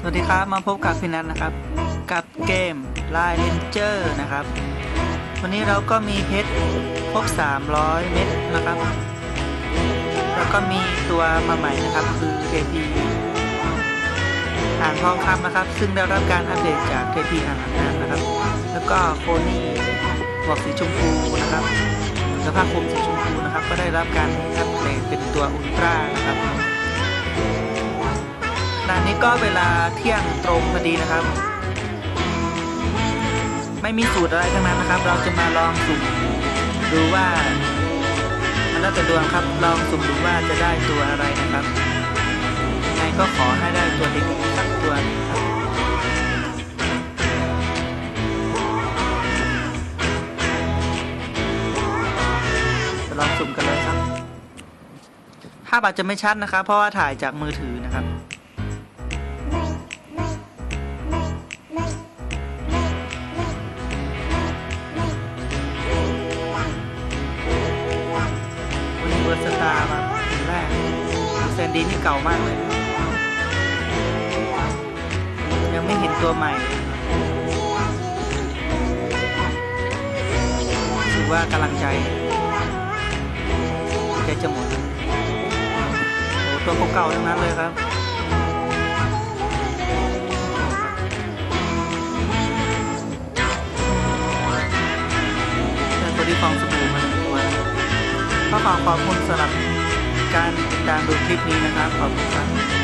สวัสดีครับมาพบกับพี่นัทนะครับ กับเกม Line Ranger นะครับ วันนี้เราก็มีเพชรครบ 300 เม็ดนะครับ แล้วก็มีตัวมาใหม่นะครับ คือ KP อ่างทองคำนะครับ ซึ่งได้รับการอัปเดตจาก KP อ่างน้ำนะครับ แล้วก็โคนี่หมวกสีชมพูนะครับสื้อผ้าคลุมสีชมพูนะครับ ก็ได้รับการอัปเดตเป็นตัวอุลตร้านะครับ นี้ก็เวลาเที่ยงตรงพอดีนะครับ ไม่มีสูตรอะไรทั้งนั้นนะครับ เราจะมาลองสุ่มดูว่า มันแล้วแต่ดวงครับ ลองสุ่มดูว่าจะได้ตัวอะไรนะครับยังไงก็ขอให้ได้ตัวดีๆสักตัวครับจะลองสุ่มกันเลยครับภาพอาจจะไม่ชัดนะครับ เพราะว่าถ่ายจากมือถือนะครับาร์มาแรกแซนดี้นี่เก่ามากเลย ยังไม่เห็นตัวใหม่ถือว่ากำลังใจใจจะหมดโอ้ตัวเก่าๆทั้งนั้นเลยครับ ก็ขอขอบคุณสำหรับการติดตามดูคลิปนี้นะครับ ขอบคุณครับ